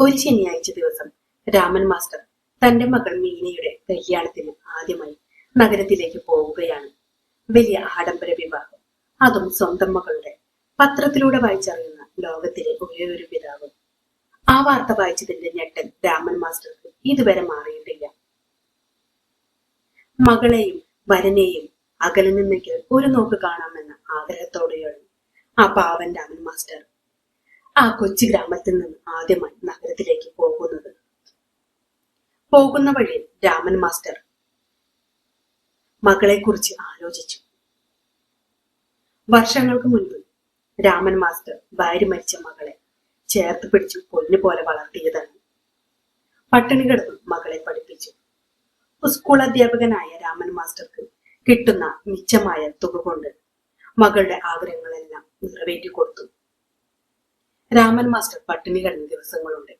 ഒരു ശനിയാഴ്ച ദിവസം രാമൻ മാസ്റ്റർ തന്റെ മകൾ മീനയുടെ കല്യാണത്തിന് ആദ്യമായി നഗരത്തിലേക്ക് പോവുകയാണ്. വലിയ ആഡംബര വിവാഹം. അതും സ്വന്തം മകളുടെ പത്രത്തിലൂടെ വായിച്ചറിയുന്ന ലോകത്തിലെ ഒരേ ഒരു പിതാവ്. ആ വാർത്ത വായിച്ചതിന്റെ ഞെട്ടൽ രാമൻ മാസ്റ്റർക്ക് ഇതുവരെ മാറിയിട്ടില്ല. മകളെയും വരനെയും അകലിൽ നിന്നെങ്കിൽ ഒരു നോക്ക് കാണാമെന്ന ആഗ്രഹത്തോടെയാണ് ആ പാവൻ രാമൻ മാസ്റ്റർ ആ കൊച്ചു ഗ്രാമത്തിൽ നിന്ന് ആദ്യമായി നഗരത്തിലേക്ക് പോകുന്നത്. പോകുന്ന വഴി രാമൻ മാസ്റ്റർ മകളെക്കുറിച്ച് ആലോചിച്ചു. വർഷങ്ങൾക്ക് മുൻപ് രാമൻ മാസ്റ്റർ ഭാര്യ മരിച്ച മകളെ ചേർത്ത് പിടിച്ചു പൊന്നു പോലെ വളർത്തിയതാണ്. പട്ടിണി കിടന്ന് മകളെ പഠിപ്പിച്ചു. സ്കൂൾ അധ്യാപകനായ രാമൻ മാസ്റ്റർക്ക് കിട്ടുന്ന മിച്ചമായ തുക കൊണ്ട് മകളുടെ ആഗ്രഹങ്ങളെല്ലാം നിറവേറ്റി കൊടുത്തു രാമൻ മാസ്റ്റർ പട്ടിണി കിടന്ന ദിവസങ്ങളുണ്ട്.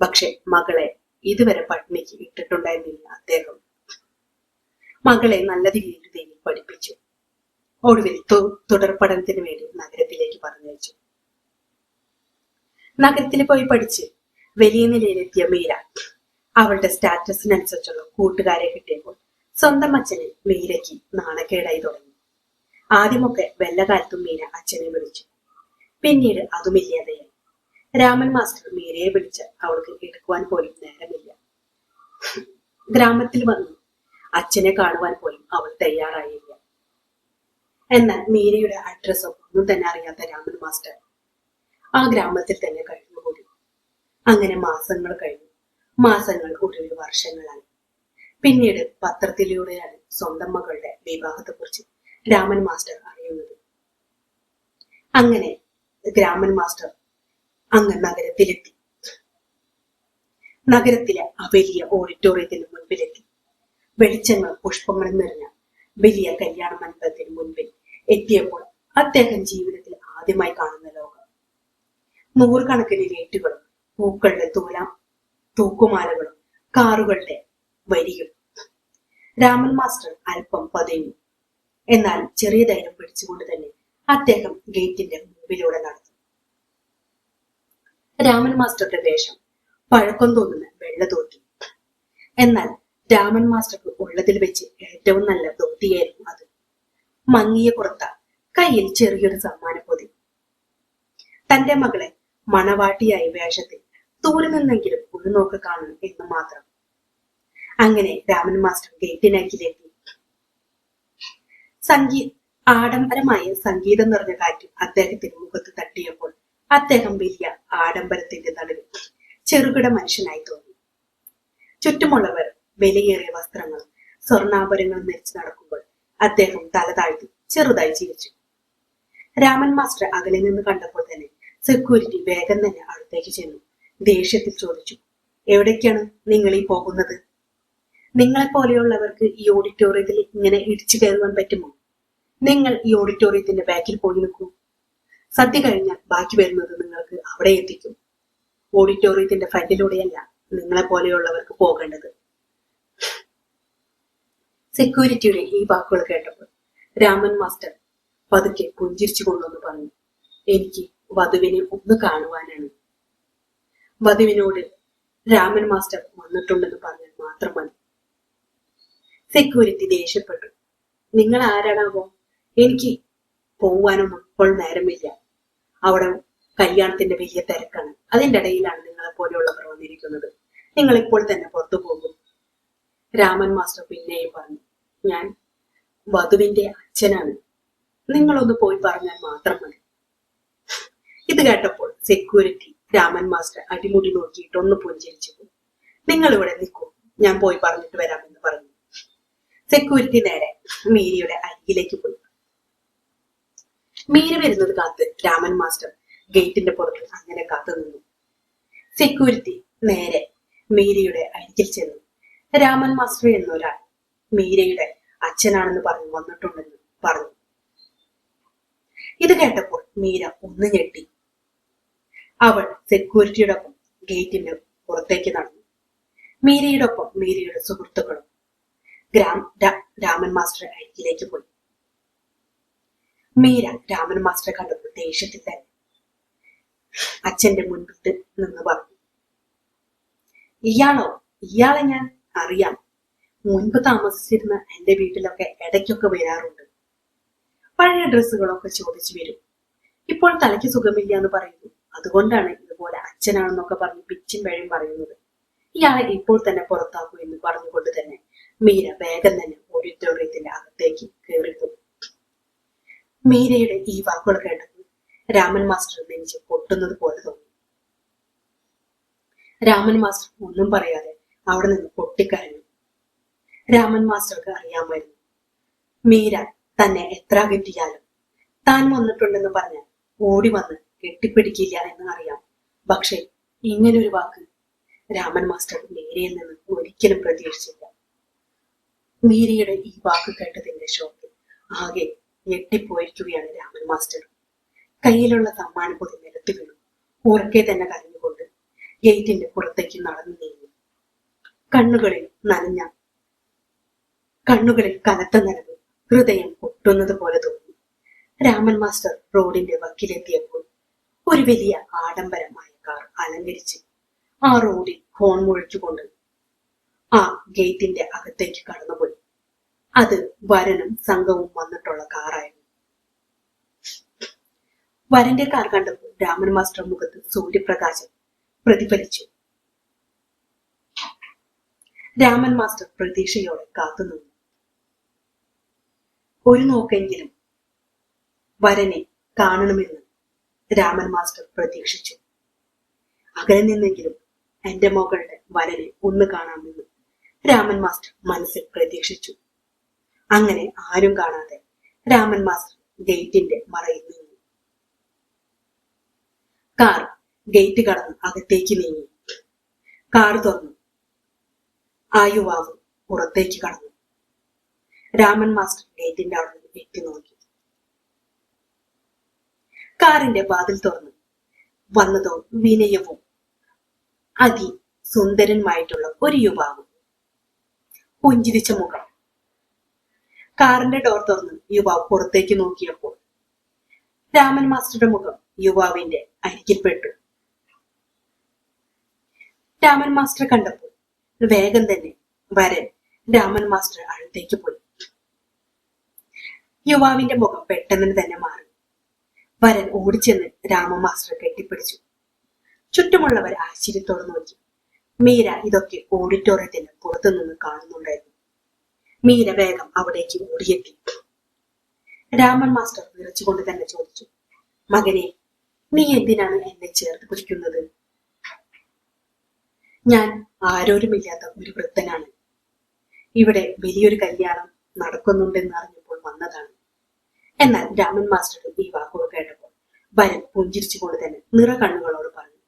പക്ഷെ മകളെ ഇതുവരെ പട്ടിണിക്ക് ഇട്ടിട്ടുണ്ടായിരുന്നില്ല അദ്ദേഹം. മകളെ നല്ല രീതിയിൽ പഠിപ്പിച്ചു. ഒടുവിൽ തുടർ പഠനത്തിന് വേണ്ടി നഗരത്തിലേക്ക് പറഞ്ഞയച്ചു. നഗരത്തിൽ പോയി പഠിച്ച് വലിയ നിലയിലെത്തിയ മീര അവളുടെ സ്റ്റാറ്റസിനനുസരിച്ചുള്ള കൂട്ടുകാരെ കിട്ടിയപ്പോൾ സ്വന്തം അച്ഛനെ മീരയ്ക്ക് നാണക്കേടായി തുടങ്ങി. ആദ്യമൊക്കെ വെല്ലകാലത്തും മീര അച്ഛനെ വിളിച്ചു. പിന്നീട് അതുമില്ലാതെയായി. രാമൻ മാസ്റ്റർ മീരയെ വിളിച്ച് അവൾക്ക് എടുക്കുവാൻ പോലും നേരമില്ല. ഗ്രാമത്തിൽ വന്നു. അച്ഛനെ കാണുവാൻ പോലും അവൾ തയ്യാറായില്ല. എന്നാൽ മീരയുടെ അഡ്രസ്സോ ഒന്നും തന്നെ അറിയാത്ത രാമൻ മാസ്റ്റർ ആ ഗ്രാമത്തിൽ തന്നെ കഴിഞ്ഞുകൂടി. അങ്ങനെ മാസങ്ങൾ കഴിഞ്ഞു. മാസങ്ങൾ ഒരു വർഷങ്ങളായി. പിന്നീട് പത്രത്തിലൂടെയാണ് സ്വന്തം മകളുടെ വിവാഹത്തെക്കുറിച്ച് രാമൻ മാസ്റ്റർ അറിയുന്നത്. അങ്ങനെ ഗ്രാമൻ മാസ്റ്റർ അങ്ങ് നഗരത്തിലെത്തി. നഗരത്തിലെ ആ വലിയ ഓഡിറ്റോറിയത്തിന് മുൻപിലെത്തി. വെളിച്ചങ്ങൾ പുഷ്പങ്ങളും നിറഞ്ഞ വലിയ കല്യാണ മണ്ഡപത്തിന് മുൻപിൽ എത്തിയപ്പോൾ അദ്ദേഹം ജീവിതത്തിൽ ആദ്യമായി കാണുന്ന ലോകം. നൂറുകണക്കിന് ലൈറ്റുകളും പൂക്കളുടെ തൂലാം തൂക്കുമാലകളും കാറുകളുടെ വരിയും. രാമൻ മാസ്റ്റർ അല്പം പതിഞ്ഞു. എന്നാൽ ചെറിയ ധൈര്യം പിടിച്ചുകൊണ്ട് തന്നെ അദ്ദേഹം ഗേറ്റിന്റെ മുമ്പിലൂടെ നടന്നു. രാമൻ മാസ്റ്ററുടെ വേഷം പഴക്കം തോന്നുന്ന വെള്ള ധോത്തി എന്നാൽ രാമൻ മാസ്റ്റർക്ക് ഉള്ളതിൽ വെച്ച് ഏറ്റവും നല്ല ധോത്തിയായിരുന്നു അത്. മങ്ങിയ പുറത്ത കയ്യിൽ ചെറിയൊരു സമ്മാനപ്പൊതി തന്റെ മകളെ മണവാട്ടിയായി വേഷത്തിൽ ദൂരെ നിന്നെങ്കിലും ഒരു നോക്ക് കാണണം എന്ന് മാത്രം. അങ്ങനെ രാമൻ മാസ്റ്റർ ഗേറ്റിനരികിലെത്തി. സംഗീ ആഡംബരമായ സംഗീതം നിറഞ്ഞ കാറ്റ് അദ്ദേഹത്തിന്റെ മുഖത്ത് തട്ടിയപ്പോൾ അദ്ദേഹം വലിയ ആഡംബരത്തിന്റെ നടുവിൽ ചെറുകിട മനുഷ്യനായി തോന്നി. ചുറ്റുമുള്ളവർ വിലയേറിയ വസ്ത്രങ്ങളും സ്വർണാഭരണങ്ങളും ധരിച്ചു നടക്കുമ്പോൾ അദ്ദേഹം തല താഴ്ത്തി ചെറുതായി ചിരിച്ചു. രാമൻ മാസ്റ്റർ അകലെ നിന്ന് കണ്ടപ്പോൾ തന്നെ സെക്യൂരിറ്റി വേഗം തന്നെ അടുത്തേക്ക് ചെന്നു. ദേഷ്യത്തിൽ ചോദിച്ചു എവിടേക്കാണ് നിങ്ങൾ ഈ പോകുന്നത്? നിങ്ങളെ പോലെയുള്ളവർക്ക് ഈ ഓഡിറ്റോറിയത്തിൽ ഇങ്ങനെ ഇടിച്ചു കയറുവാൻ പറ്റുമോ? നിങ്ങൾ ഈ ഓഡിറ്റോറിയത്തിന്റെ ബാക്കിൽ പോയി നിൽക്കൂ. സദ്യ കഴിഞ്ഞാൽ ബാക്കി വരുന്നത് നിങ്ങൾക്ക് അവിടെ എത്തിക്കും. ഓഡിറ്റോറിയത്തിന്റെ ഫ്രണ്ടിലൂടെയല്ല നിങ്ങളെ പോലെയുള്ളവർക്ക് പോകേണ്ടത്. സെക്യൂരിറ്റിയുടെ ഈ വാക്കുകൾ കേട്ടപ്പോൾ രാമൻ മാസ്റ്റർ പതുക്കെ പുഞ്ചിരിച്ചു പറഞ്ഞു എനിക്ക് വധുവിനെ ഒന്ന് കാണുവാനാണ്. വധുവിനോട് രാമൻ മാസ്റ്റർ വന്നിട്ടുണ്ടെന്ന് പറഞ്ഞാൽ മാത്രം മതി. സെക്യൂരിറ്റി ദേഷ്യപ്പെട്ടു. നിങ്ങൾ ആരാണാവോ? എനിക്ക് പോവാനൊന്നും ഇപ്പോൾ നേരമില്ല. അവിടെ കല്യാണത്തിന്റെ വലിയ തിരക്കാണ്. അതിന്റെ ഇടയിലാണ് നിങ്ങളെ പോലെയുള്ളവർ വന്നിരിക്കുന്നത്. നിങ്ങൾ ഇപ്പോൾ തന്നെ പുറത്തു പോകും. രാമൻ മാസ്റ്റർ പിന്നെയും പറഞ്ഞു ഞാൻ വധുവിന്റെ അച്ഛനാണ്. നിങ്ങളൊന്ന് പോയി പറഞ്ഞാൽ മാത്രം മതി. ഇത് കേട്ടപ്പോൾ സെക്യൂരിറ്റി രാമൻ മാസ്റ്റർ അടിമുടി നോക്കിയിട്ട് ഒന്ന് പുഞ്ചിരിച്ചു നിങ്ങൾ ഇവിടെ നിൽക്കൂ ഞാൻ പോയി പറഞ്ഞിട്ട് വരാമെന്ന് പറഞ്ഞു. സെക്യൂരിറ്റി നേരെ മീരിയുടെ അരികിലേക്ക് പോയി. മീര വരുന്നത് കാത്ത് രാമൻ മാസ്റ്റർ ഗേറ്റിന്റെ പുറത്ത് അങ്ങനെ കാത്തു നിന്നു. സെക്യൂരിറ്റി നേരെ മീരയുടെ അരികിൽ ചെന്നു. രാമൻ മാസ്റ്റർ എന്നൊരാൾ മീരയുടെ അച്ഛനാണെന്ന് പറഞ്ഞു വന്നിട്ടുണ്ടെന്ന് പറഞ്ഞു. ഇത് കേട്ടപ്പോൾ മീര ഒന്ന് ഞെട്ടി. അവൾ സെക്യൂരിറ്റിയുടെ ഒപ്പം ഗേറ്റിന്റെ പുറത്തേക്ക് നടന്നു. മീരയുടെ ഒപ്പം മീരയുടെ സുഹൃത്തുക്കളും ഗ്രാം രാമൻ മാസ്റ്റർ അരികിലേക്ക് പോയി. മീര രാമൻ മാസ്റ്ററെ കണ്ടപ്പോൾ ദേഷ്യത്തിൽ തന്നെ. അച്ഛന്റെ മുൻപിട്ട് നിന്ന് പറഞ്ഞു ഇയാളോ? ഇയാളെ ഞാൻ അറിയാം. മുൻപ് താമസിച്ചിരുന്ന എന്റെ വീട്ടിലൊക്കെ ഇടയ്ക്കൊക്കെ വരാറുണ്ട്. പഴയ ഡ്രസ്സുകളൊക്കെ ചോദിച്ചു വരും. ഇപ്പോൾ തലയ്ക്ക് സുഖമില്ല എന്ന് പറയുന്നു. അതുകൊണ്ടാണ് ഇതുപോലെ അച്ഛനാണെന്നൊക്കെ പറഞ്ഞ് പിച്ചും പേഴും പറയുന്നത്. ഇയാളെ ഇപ്പോൾ തന്നെ പുറത്താക്കൂ എന്ന് പറഞ്ഞുകൊണ്ട് തന്നെ മീര വേഗം തന്നെ ഓഡിറ്റോറിയത്തിന്റെ അകത്തേക്ക് കയറിപ്പോയി മീരയുടെ ഈ വാക്കുകൾ കേട്ടപ്പോൾ രാമൻ മാസ്റ്റർ നെഞ്ച് പൊട്ടുന്നത് പോലെ തോന്നി. രാമൻ മാസ്റ്റർ ഒന്നും പറയാതെ അവിടെ നിന്ന് പൊട്ടിക്കരഞ്ഞു. രാമൻ മാസ്റ്റർക്ക് അറിയാമായിരുന്നു. മീര തന്നെ എത്ര അകറ്റിയാലും താൻ വന്നിട്ടുണ്ടെന്ന് പറഞ്ഞ് ഓടി വന്ന് കെട്ടിപ്പിടിക്കില്ല എന്ന് അറിയാം. പക്ഷേ ഇങ്ങനൊരു വാക്ക് രാമൻ മാസ്റ്റർ മീരയിൽ നിന്ന് ഒരിക്കലും പ്രതീക്ഷിച്ചില്ല. മീരയുടെ ഈ വാക്ക് കേട്ടതിന്റെ ഷോക്ക് ആകെ ഞെട്ടിപ്പോയിരിക്കുകയാണ് രാമൻ മാസ്റ്റർ കയ്യിലുള്ള സമ്മാനം പൊതി നിരത്തി വീണു. ഉറക്കെ തന്നെ കരഞ്ഞുകൊണ്ട് ഗേറ്റിന്റെ പുറത്തേക്ക് നടന്നു നീങ്ങി. കണ്ണുകളിൽ നനഞ്ഞ കണ്ണുകളിൽ കനത്ത നനവ് ഹൃദയം പൊട്ടുന്നത് പോലെ തോന്നി. രാമൻ മാസ്റ്റർ റോഡിന്റെ വക്കിലെത്തിയപ്പോൾ ഒരു വലിയ ആഡംബരമായ കാർ അലങ്കരിച്ച് ആ റോഡിൽ ഹോൺ മുഴച്ചുകൊണ്ട് ആ ഗേറ്റിന്റെ അകത്തേക്ക് കടന്നുപോയി. അത് വരനും സംഘവും വന്നിട്ടുള്ള കാറായിരുന്നു. വരന്റെ കാർ കണ്ടപ്പോൾ രാമൻ മാസ്റ്റർ മുഖത്ത് സൂര്യപ്രകാശം പ്രതിഫലിച്ചു. രാമൻ മാസ്റ്റർ പ്രതീക്ഷയോടെ കാത്തുനിന്നു ഒരു നോക്കെങ്കിലും വരനെ കാണണമെന്ന് രാമൻ മാസ്റ്റർ പ്രതീക്ഷിച്ചു. അകലെ നിന്നെങ്കിലും എന്റെ മകളുടെ വരനെ ഒന്ന് കാണാമെന്ന് രാമൻ മാസ്റ്റർ മനസ്സിൽ പ്രതീക്ഷിച്ചു. അങ്ങനെ ആരും കാണാതെ രാമൻ മാസ്റ്റർ ഗേറ്റിന്റെ മറയിൽ നിന്നു. കാർ ഗേറ്റ് കടന്ന് അകത്തേക്ക് നീങ്ങി. കാർ തുറന്നു. ആ യുവാവ് പുറത്തേക്ക് കടന്നു. രാമൻ മാസ്റ്റർ ഗേറ്റിന്റെ അവിടെ നിന്ന് എത്തി നോക്കി. കാറിന്റെ വാതിൽ തുറന്നു വന്നതോ വിനയവും അതി സുന്ദരനുമായിട്ടുള്ള ഒരു യുവാവ് പുഞ്ചിരിച്ച മുഖം കാറിന്റെ ഡോർ തുറന്ന് യുവാവ് പുറത്തേക്ക് നോക്കിയപ്പോൾ രാമൻ മാസ്റ്ററുടെ മുഖം യുവാവിന്റെ അരികിൽപ്പെട്ടു. രാമൻ മാസ്റ്റർ കണ്ടപ്പോൾ വേഗം തന്നെ വരൻ രാമൻ മാസ്റ്റർ അടുത്തേക്ക് പോയി. യുവാവിന്റെ മുഖം പെട്ടെന്ന് തന്നെ മാറി. വരൻ ഓടിച്ചെന്ന് രാമ മാസ്റ്റർ കെട്ടിപ്പിടിച്ചു. ചുറ്റുമുള്ളവർ ആശ്ചര്യത്തോടെ നോക്കി. മീര ഇതൊക്കെ ഓഡിറ്റോറിയത്തിന് പുറത്തുനിന്ന് കാണുന്നുണ്ടായിരുന്നു. മീര വേഗം അവിടേക്ക് ഓടിയെത്തി രാമൻ മാസ്റ്റർ വിറച്ചുകൊണ്ട് തന്നെ ചോദിച്ചു മകനെ നീ എന്തിനാണ് എന്നെ ചേർത്ത് പിടിക്കുന്നത്? ഞാൻ ആരോരുമില്ലാത്ത ഒരു വൃദ്ധനാണ്. ഇവിടെ വലിയൊരു കല്യാണം നടക്കുന്നുണ്ടെന്ന് അറിഞ്ഞപ്പോൾ വന്നതാണ്. എന്നാൽ രാമൻ മാസ്റ്റർ ഈ വാക്കുകൾ കേട്ടപ്പോൾ വരൻ പുഞ്ചിരിച്ചുകൊണ്ട് തന്നെ നിറ കണ്ണുകളോട് പറഞ്ഞു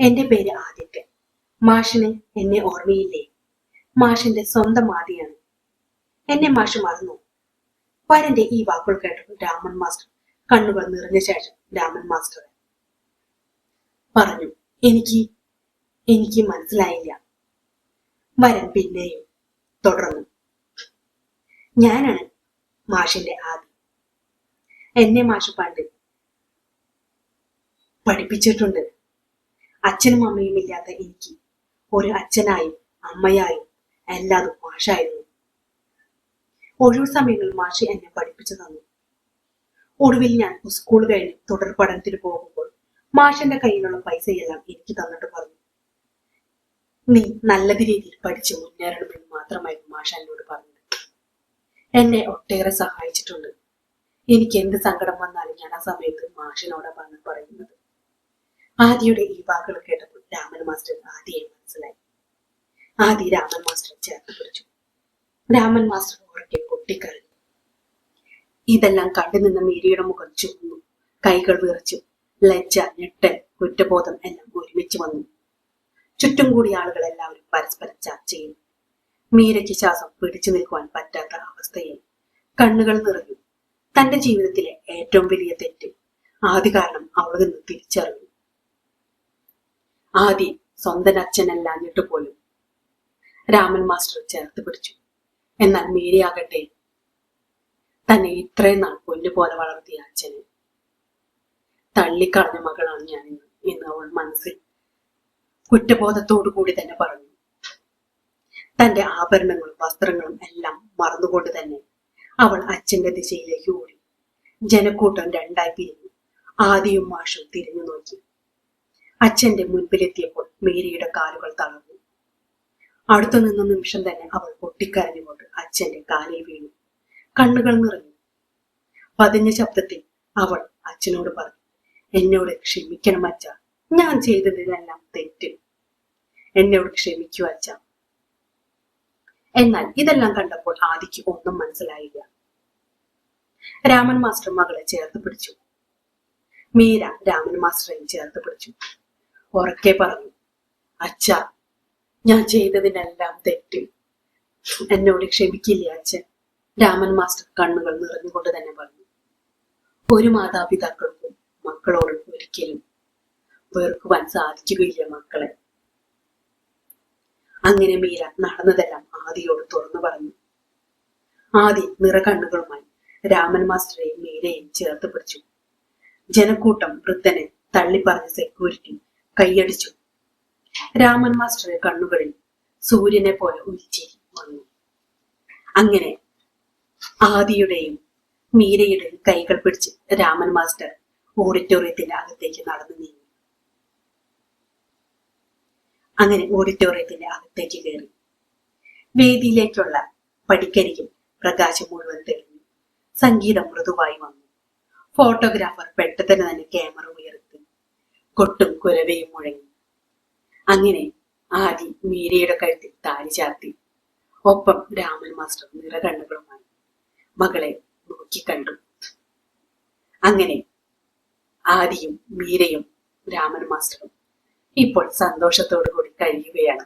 എന്റെ പേര് ആദിത്യൻ മാഷിന് എന്നെ ഓർമ്മയില്ലേ? മാഷിന്റെ സ്വന്തം ആദിയാണ്. എന്നെ മാഷ് മറന്നു. വരന്റെ ഈ വാക്കുകൾ കേട്ടപ്പോൾ രാമൻ മാസ്റ്റർ കണ്ണുകൾ നിറഞ്ഞ ശേഷം രാമൻ മാസ്റ്റർ പറഞ്ഞു എനിക്ക് എനിക്ക് മനസ്സിലായില്ല. വരൻ പിന്നെയും തുടർന്നു. ഞാനാണ് മാഷിന്റെ ആദി. എന്നെ മാഷ് പണ്ട് പഠിപ്പിച്ചിട്ടുണ്ട്. അച്ഛനും അമ്മയും ഇല്ലാത്ത എനിക്ക് ഒരു അച്ഛനായും അമ്മയായും എല്ലാതും മാഷായിരുന്നു. ഒഴിവു സമയങ്ങളിൽ മാഷി എന്നെ പഠിപ്പിച്ചു തന്നു. ഒടുവിൽ ഞാൻ സ്കൂൾ കഴിഞ്ഞ് തുടർ പഠനത്തിന് പോകുമ്പോൾ മാഷിന്റെ കയ്യിലുള്ള പൈസയെല്ലാം എനിക്ക് തന്നിട്ട് പറഞ്ഞു. നീ നല്ല രീതിയിൽ പഠിച്ച് മുന്നേറണമെന്ന് മാത്രമായിരുന്നു മാഷ എന്നോട് പറഞ്ഞത്. എന്നെ ഒട്ടേറെ സഹായിച്ചിട്ടുണ്ട്. എനിക്ക് എന്ത് സങ്കടം വന്നാലും ഞാൻ ആ സമയത്ത് മാഷിനോടാണ് പറയുന്നത്. ആദിയുടെ ഈ വാക്കുകൾ കേട്ടപ്പോൾ രാമൻ മാസ്റ്റർ ആദിയെ മനസ്സിലായി. ആദി രാമൻ മാസ്റ്റർ ചേർത്ത് പിടിച്ചു. രാമൻ മാസ്റ്റർ ഉറക്കെ പൊട്ടിക്കരഞ്ഞു. ഇതെല്ലാം കണ്ടു നിന്ന മീരയുടെ മുഖം ചുവന്നു കൈകൾ വിറച്ചു. ലജ്ജ ഞെട്ടൽ കുറ്റബോധം എല്ലാം ഒരുമിച്ച് വന്നു. ചുറ്റും കൂടി ആളുകൾ എല്ലാവരും പരസ്പരം ചർച്ച ചെയ്യും മീരയ്ക്ക് ശ്വാസം പിടിച്ചു നിൽക്കുവാൻ പറ്റാത്ത അവസ്ഥയിൽ കണ്ണുകൾ നിറഞ്ഞു. തന്റെ ജീവിതത്തിലെ ഏറ്റവും വലിയ തെറ്റ് ആദ്യ കാരണം അവളിൽ നിന്ന് തിരിച്ചറിഞ്ഞു. ആദ്യം സ്വന്തം അച്ഛനല്ലാഞ്ഞിട്ട് പോലും രാമൻ മാസ്റ്റർ ചേർത്ത് പിടിച്ചു. എന്നാൽ മേരിയാകട്ടെ തന്നെ ഇത്രയും നാൾ പൊന്നു പോലെ വളർത്തിയ അച്ഛന്. തള്ളിക്കളഞ്ഞ മകളാണ് ഞാൻ എന്ന് അവൾ മനസ്സിൽ കുറ്റബോധത്തോടു കൂടി തന്നെ പറഞ്ഞു. തന്റെ ആഭരണങ്ങളും വസ്ത്രങ്ങളും എല്ലാം മറന്നുകൊണ്ട് തന്നെ അവൾ അച്ഛന്റെ ദിശയിലേക്ക് ഓടി. ജനക്കൂട്ടം രണ്ടായി പിരിഞ്ഞു. ആദിയും മാഷും തിരിഞ്ഞു നോക്കി. അച്ഛന്റെ മുൻപിലെത്തിയപ്പോൾ മേരിയുടെ കാലുകൾ തളർന്നു. അടുത്തു നിന്ന നിമിഷം തന്നെ അവൾ പൊട്ടിക്കരഞ്ഞുകൊണ്ട് അച്ഛന്റെ കാലിൽ വീണു. കണ്ണുകൾ നിറഞ്ഞു. പതിഞ്ഞ ശബ്ദത്തിൽ അവൾ അച്ഛനോട് പറഞ്ഞു എന്നോട് ക്ഷമിക്കണം അച്ഛ. ഞാൻ ചെയ്തതിനെല്ലാം തെറ്റ്. എന്നോട് ക്ഷമിക്കൂ അച്ഛ. എന്നാൽ ഇതെല്ലാം കണ്ടപ്പോൾ ആദിക്ക് ഒന്നും മനസ്സിലായില്ല. രാമൻ മാസ്റ്റർ മകളെ ചേർത്ത് പിടിച്ചു. മീര രാമൻ മാസ്റ്ററെയും ചേർത്ത് പിടിച്ചു. ഉറക്കെ പറഞ്ഞു അച്ഛ ഞാൻ ചെയ്തതിനെല്ലാം തെറ്റി. എന്നോട് ക്ഷമിക്കില്ല അച്ഛൻ? രാമൻ മാസ്റ്റർ കണ്ണുകൾ നിറഞ്ഞുകൊണ്ട് തന്നെ പറഞ്ഞു. ഒരു മാതാപിതാക്കൾക്കും മക്കളോടും ഒരിക്കലും വെറുക്കുവാൻ സാധിക്കുകയില്ല മക്കളെ. അങ്ങനെ മീര നടന്നതെല്ലാം ആദിയോട് തുറന്നു പറഞ്ഞു. ആദി നിറ കണ്ണുകളുമായി രാമൻ മാസ്റ്ററെയും മീരയെയും ചേർത്ത് പിടിച്ചു. ജനക്കൂട്ടം വൃദ്ധനെ തള്ളിപ്പറഞ്ഞ സെക്യൂരിറ്റി കൈയടിച്ചു. രാമൻ മാസ്റ്ററുടെ കണ്ണുകളിൽ സൂര്യനെ പോലെ ഉരിച്ചിരി വന്നു. അങ്ങനെ ആദിയുടെയും മീരയുടെയും കൈകൾ പിടിച്ച് രാമൻ മാസ്റ്റർ ഓഡിറ്റോറിയത്തിന്റെ അകത്തേക്ക് നടന്നു നീങ്ങി. അങ്ങനെ ഓഡിറ്റോറിയത്തിന്റെ അകത്തേക്ക് കയറി. വേദിയിലേക്കുള്ള പടിക്കരികിൽ പ്രകാശം മുഴുവൻ തെളിഞ്ഞു. സംഗീതം മൃദുവായി വന്നു. ഫോട്ടോഗ്രാഫർ പെട്ടെന്ന് തന്നെ ക്യാമറ ഉയർത്തി. കൊട്ടും കുരവയും മുഴങ്ങി. അങ്ങനെ ആദി മീരയുടെ കഴുത്തിൽ താലി ചാർത്തി. ഒപ്പം രാമൻ മാസ്റ്റർ നിറകണ്ണുകളുമായി മകളെ നോക്കിക്കണ്ടു അങ്ങനെ ആദിയും മീരയും രാമൻ മാസ്റ്ററും ഇപ്പോൾ സന്തോഷത്തോടു കൂടി കഴിയുകയാണ്.